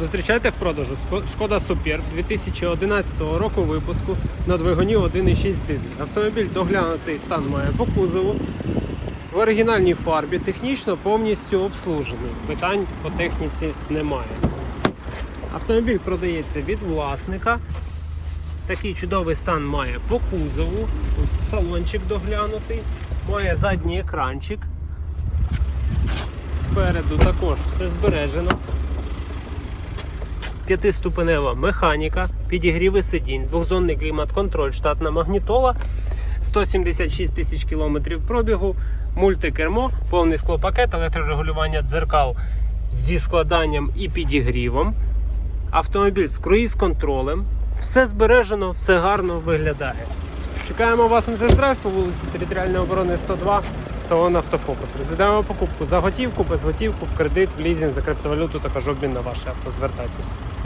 Зустрічайте в продажу Шкода Супер 2011 року випуску на двигуні 1,6 дизель. Автомобіль доглянутий стан має по кузову. В оригінальній фарбі технічно повністю обслужений. Питань по техніці немає. Автомобіль продається від власника. Такий чудовий стан має по кузову. Тут салончик доглянутий, має задній екранчик. Спереду також все збережено. П'ятиступенева механіка, підігріви сидінь, двохзонний клімат-контроль, штатна магнітола, 176 тисяч кілометрів пробігу, мультикермо, повний склопакет, електрорегулювання дзеркал зі складанням і підігрівом. Автомобіль з круїз-контролем. Все збережено, все гарно виглядає. Чекаємо вас на тест-драйв по вулиці Територіальної оборони 102, салон Автофокус. Розглядаємо покупку за готівку, без готівку, в кредит, в лізинг, за криптовалюту, також обмін на ваше авто. Звертайтеся.